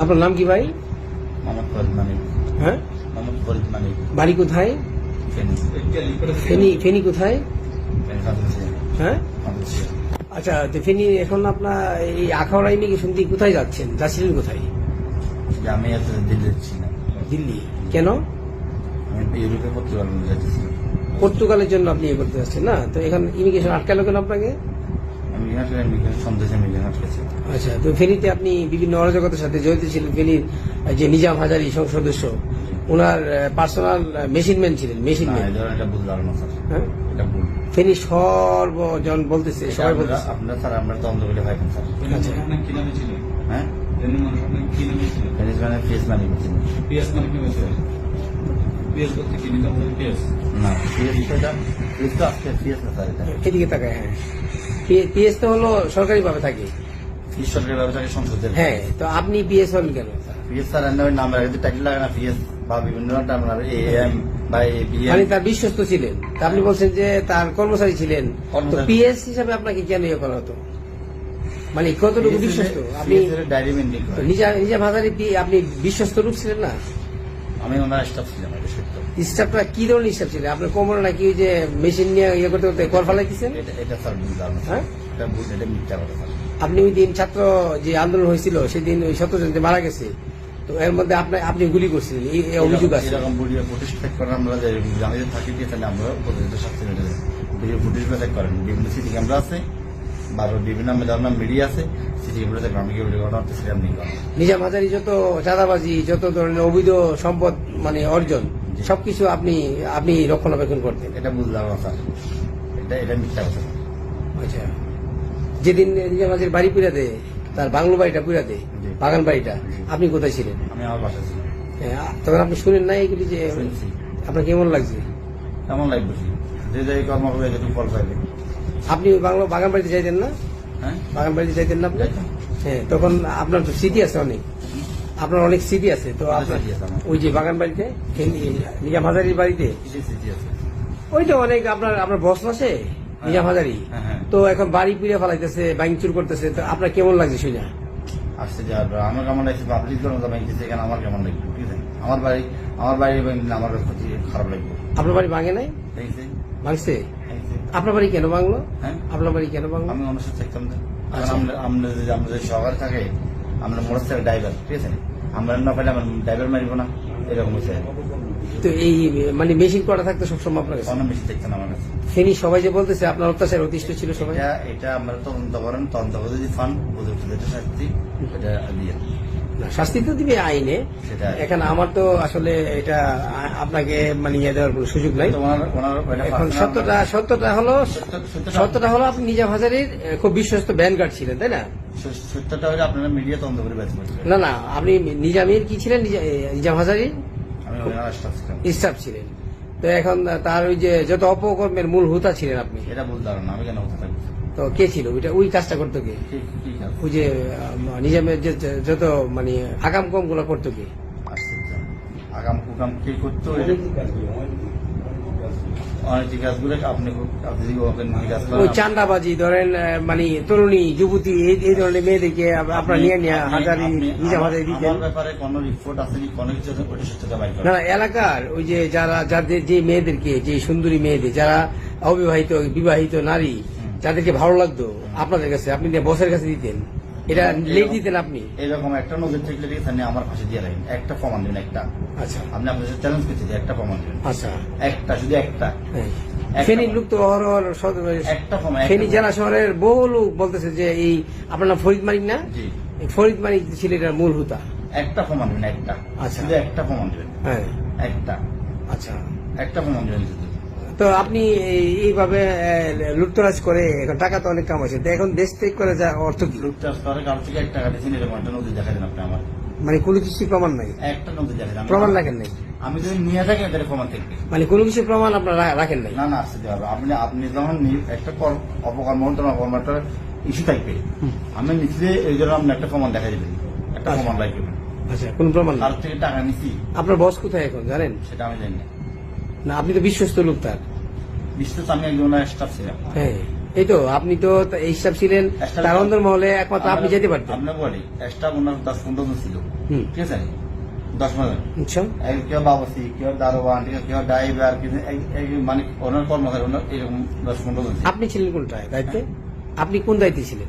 আপনার নাম কি ভাই? মোহাম্মদ ফরিদ মানিক। হ্যাঁ? মোহাম্মদ ফরিদ মানিক। বাড়ি কোথায়? ফেনি। ফেনি কোথায়? হ্যাঁ? আচ্ছা ফেনি এখন আপনার এই আখাউড়া ইমিগ্রেশন দিয়ে কোথায় যাচ্ছেন? যাচ্ছিলেন কোথায়? আমি দিল্লি দিল্লি। কেন? ইউরোপে যাচ্ছি। পর্তুগালের জন্য আপনি ইয়ে করতে যাচ্ছেন না? তো এখন ইমিগ্রেশন আটকালো কেন আপনাকে? সন্দেশে আচ্ছা তো ফেনীতে আপনি বিভিন্ন অরাজকতার সাথে জড়িত ছিলেন ফেনীর যে নিজাম হাজারি সংসদ সদস্য ওনার পার্সোনাল মেশিন ম্যান ছিলেন মেশিন না ম্যান এই এটা ভুল ধারণা স্যার। হ্যাঁ? এটা ভুল। ফেনী সর্বজন বলতেছে সবাই বলতেছে। আপনার স্যার আমরা দ্বন্দ্ব করে ভাইবেন স্যার। আচ্ছা। কি নামে ছিল হ্যাঁ? মানে মানে এদিকে তাকায় হ্যাঁ। পিএস তো হলো সরকারি ভাবে থাকে সংসদের। হ্যাঁ তো আপনি পিএস হন কেন? পিএস স্যার এর নাম রাখতে টাইটেল লাগে না পিএস বা বিভিন্ন টাইম এ এম বা এ মানে তার বিশ্বস্ত ছিলেন। আপনি বলছেন যে তার কর্মচারী ছিলেন। তো পিএস হিসাবে আপনাকে কেন ইয়ে করা হতো? মানে কতটুকু বিশ্বস্ত? আপনি করে। নিজা আপনি বিশ্বস্ত রূপ ছিলেন না? আমি ওনার স্টাফ ছিলাম এটা সত্য। স্টাফটা কি ধরনের স্টাফ ছিলেন আপনার কোমরে নাকি ওই যে মেশিন নিয়ে ইয়ে করতে করতে কর ফালাইতেছেন? এটা এটা স্যার ভুল ধারণা। হ্যাঁ? এটা ভুল এটা মিথ্যা কথা স্যার আপনি ওই দিন ছাত্র যে আন্দোলন হয়েছিল সেদিন ওই সতেরো যে মারা গেছে। তো এর মধ্যে আপনি আপনি গুলি করছিলেন এই এই অভিযোগ আছে। এরকম ভিডিও ফুটেজ চেক করেন আমরা যে আমি যে থাকি দিয়ে তাহলে আমরা প্রতিনিধিত্ব শাস্তি মেটে ভিডিও ফুটেজ চেক করেন। বিভিন্ন সিটি ক্যামেরা আছে। বা বিভিন্ন ধরনের মিডিয়া আছে সিটি চেক আমি কি ভিডিও ঘটনা হচ্ছে করেন নিজাম যত চাঁদাবাজি যত ধরনের অবৈধ সম্পদ মানে অর্জন। সবকিছু আপনি আপনি রক্ষণাবেক্ষণ করতেন? এটা ধারণা স্যার। এটা এটা মিথ্যা কথা। আচ্ছা। যেদিন নিজাম হাজারি বাড়ি পুরা দেয় তার বাংলো বাড়িটা পুরা দেয় বাগান বাড়িটা আপনি কোথায় ছিলেন? আমি আমার বাসা ছিলাম। হ্যাঁ, তখন আপনি শুনেন না এগুলি যে আপনার কেমন লাগছে? কেমন লাগবে? যে যে কর্ম করে যেটুকু ফল পাইবে আপনি বাংলো বাগান বাড়িতে যাইতেন না? হ্যাঁ? বাগান বাড়িতে যাইতেন না আপনি? হ্যাঁ তখন আপনার তো স্মৃতি আছে অনেক। আপনার অনেক স্মৃতি আছে তো আপনার। ওই যে বাগান বাড়িতে নিজাম হাজারির বাড়িতে? ওইটা অনেক আপনার আপনার বস আছে নিজাম হাজারি। হ্যাঁ, হ্যাঁ। তো এখন বাড়ি পুড়ে ফেলাইতেছে চুর করতেছে তো আপনার কেমন লাগছে শুনে? আসছে যাওয়ার আমার কেমন লাগছে? পাবলিক জন্য ব্যাংক এখানে আমার কেমন লাগবে? ঠিক আছে? আমার বাড়ি আমার বাড়ি আমার প্রতি খারাপ লাগবে। আপনার বাড়ি ভাঙে নাই? ভাঙছে? আপনার বাড়ি কেন ভাঙলো হ্যাঁ। আপনার বাড়ি কেন ভাঙলো আমি অনুষ্ঠিত থাকতাম না। আচ্ছা। আমরা আমরা যদি আমরা যদি শহরে থাকে আমরা মোটরসাইকেল ড্রাইভার ঠিক আছে? আমরা না পাইলে আমার ড্রাইভার মারিব না। এরকম হচ্ছে তো এই মানে মেশিন করা থাকতো সবসময় আপনার কাছে? অন্য বেশি দেখতেন আমার কাছে। ফেনি সবাই যে বলতেছে আপনার অত্যাচার অতিষ্ঠ ছিল সবাই? এটা এটা আমরা তদন্ত করেন। তদন্ত যদি ফান শাস্তি এটা দিয়ে। শাস্তি তো দিবে আইনে। এখানে আমার তো আসলে এটা আপনাকে মানে ইয়ে দেওয়ার কোনো সুযোগ নাই। এখন সত্যটা সত্যটা হলো সত্যটা- হলো আপনি নিজাম হাজারির খুব বিশ্বস্ত ব্যান্ড গার্ড ছিলেন তাই না? সত্যটা হলে আপনারা মিডিয়া তদন্ত করে না না আপনি নিজামের কি ছিলেন? নিজাম হাজারির? আমি স্টাফ ছিলেন। তো এখন তার ওই যে যত অপকর্মের মূল হুতা ছিলেন আপনি। এটা ভুল ধারণা আমি কেন হতে থাকব? তো কে ছিল? ওইটা ওই কাজটা করতো কে? ঠিক ঠিক আছে। ওই যে নিজামের যে যত মানে আকাম কমগুলো করতো কে? আগাম কুকাম করতো? ওই চান্দাবাজি ধরেন মানে তরুণী যুবতী এই এই ধরনের মেয়েদেরকে আপ- আপনার নিয়ে নিয়ে হাজারি নিজাম হাজারি দিতেন। আমার ব্যাপারে কোনো রিপোর্ট আছে কি কোনো কিছু আছে ওটা সত্যতা বাইর না করেন না এলাকার ওই যে যারা যাদের যে মেয়েদেরকে যে সুন্দরী মেয়েদের যারা অবিবাহিত বিবাহিত নারী যাদেরকে ভালো লাগতো আপনাদের কাছে আপনি বসের কাছে দিতেন এটা লেখ দিতেন আপনি? এরকম একটা নজর থাকলে ঠিক আমার পাশে দিয়ে রাখেন একটা প্রমাণ দিন একটা। আচ্ছা। আপনি আপনার সাথে চ্যালেঞ্জ করতে একটা প্রমাণ দিন। আচ্ছা। একটা শুধু একটা। হ্যাঁ। একটা ফেনী প্রমাণ। লোক একটা প্রমাণ ফেনী জেলা শহরের বহু লোক বলতেছে যে এই আপনার নাম ফরিদ মানিক না? ফরিদ মানিক ছিল এটার মূল হুতা। একটা প্রমাণ একটা। আচ্ছা। শুধু একটা প্রমাণ হ্যাঁ। একটা। আচ্ছা। একটা প্রমাণ তো আপনি এই- এইভাবে লুটতরাজ করে এখন টাকা তো অনেক কামাইছে তো এখন দেশ থেকে করে যা অর্থ কি? লুটটাস করে কার থেকে এক টাকা দিয়েছেন এরকম একটা নদী দেখা দেন আপনি আমার। মানে কোনো কিছু প্রমাণ নাই? একটা নদী দেখা দেন প্রমাণ রাখেন নাই? আমি যদি নিয়ে থাকি তাহলে প্রমাণ থাকবে মানে কোনো কিছু প্রমাণ আপনার রাখেন নাই? না না আসতে পারব আপনি আপনি যখন একটা কর- অপকর্ম হতো না কর্ম একটা ইস্যু থাকবে। আমি নিচে এই জন্য আপনি একটা প্রমাণ দেখা যাবেন একটা আচ্ছা। প্রমাণ রাখবেন। আচ্ছা কোন প্রমাণ তার থেকে টাকা নিছি। আপনার বস কোথায় এখন জানেন? সেটা আমি জানি না। না আপনি তো বিশ্বস্ত লোক তার। বিশেষ আমি একজন স্টাফ ছিলাম। হ্যাঁ এই তো আপনি তো এই হিসাব ছিলেন তার মহলে একমাত্র আপনি যেতে পারতেন। বলি এক্সট্রা ওনার দশ পনেরো জন ছিল। ঠিক আছে? দশ পনেরো আচ্ছা। কেউ বাবাসি কেউ দারোয়ান কেউ ড্রাইভার এই- এই মানে ওনার কর্মচারী ওনার এরকম দশ পনেরো জন আপনি ছিলেন কোনটায় দায়িত্বে? আপনি কোন দায়িত্বে ছিলেন?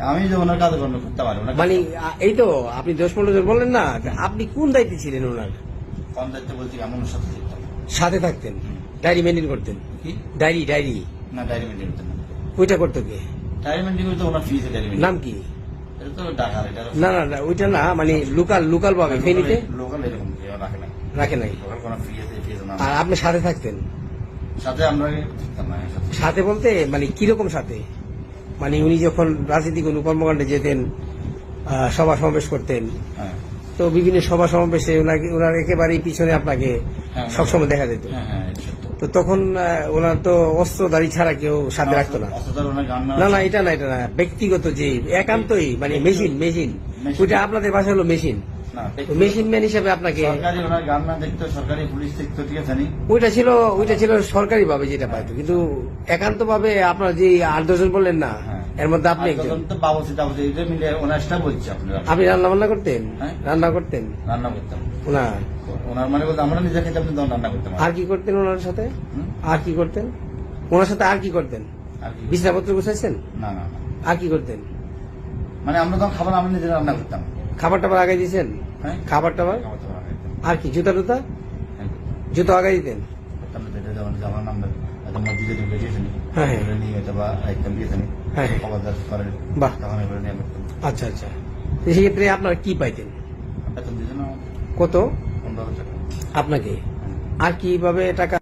আমি যে ওনার কাজ কর্ম করতে পারি। মানে এই তো আপনি দশ পনেরো জন বললেন না আপনি কোন দায়িত্বে ছিলেন ওনার? কম দায়িত্ব বলছি আমি ওনার সাথে থাকতাম। সাথে থাকতেন। ডায়েরি মেনটেন করতেন। কি? Diary diary. না ডায়েরি মেনটেন করতেন না। ওইটা করতো কে? ডায়েরি মেনটেন করতে ওনার ফিস ডায়েরি মেনটেন নাম কি? এটা তো ডাকার এটা না না না ওইটা না মানে লোকাল লোকাল ভাবে ফেনীতে? লোকাল এরকম রাখে না রাখে নাই? লোকাল কোনো ফি আছে ফিস না। আর আপনি সাথে থাকতেন? আমরা সাথে বলতে মানে কীরকম সাথে? মানে উনি যখন রাজনীতি কোনো কর্মকাণ্ডে যেতেন সভা সমাবেশ করতেন হ্যাঁ। তো বিভিন্ন সভা সমাবেশে ওনাকে ওনার একেবারেই পিছনে আপনাকে হ্যাঁ। সবসময় দেখা যেত হ্যাঁ হ্যাঁ। তো তখন ওনার তো অস্ত্র দাড়ি ছাড়া কেউ সাথে রাখতো না না না এটা না এটা না ব্যক্তিগত যে একান্তই মানে মেশিন মেশিন। ওইটা আপনাদের বাসা হলো মেশিন মেশিন ম্যান হিসেবে আপনাকে ওইটা ছিল ওইটা ছিল সরকারি ভাবে যেটা পাইতো কিন্তু একান্ত ভাবে আপনার যে আট দশজন বললেন না হ্যাঁ। এর মধ্যে আপনি একজন তো বাবুসি টাবুসি এটা মিলে বলছে আপনারা। আপনি রান্না বান্না করতেন? হ্যাঁ। রান্না করতেন? রান্না করতাম। ওনার ওনার মানে বলতে আমরা নিজে খেতে আপনি রান্না করতাম আর কি করতেন ওনার সাথে? আর কি করতেন? ওনার সাথে আর কি করতেন? বিছনাপত্র গুছাইছেন? না না আর কি করতেন? মানে আমরা তখন খাবার আমরা নিজে রান্না করতাম। খাবার টাবার আগাই দিয়েছেন? হ্যাঁ। খাবার টাবার? আগে। আর কি জুতা টুতা? হ্যাঁ, জুতো। আগাই দিতেন? করতাম না, যেটা যেমন যেমন আমরা হয়তো মসজিদে ঢুকে দিয়েছেন হ্যাঁ, হ্যাঁ। এগুলো নিয়ে হয়তো বা একদম দিয়েছেন বাহ। তখন এগুলো নিয়ে আচ্ছা আচ্ছা। সেক্ষেত্রে আপনার কি পাইতেন? কত? আপনাকে? আর কীভাবে টাকা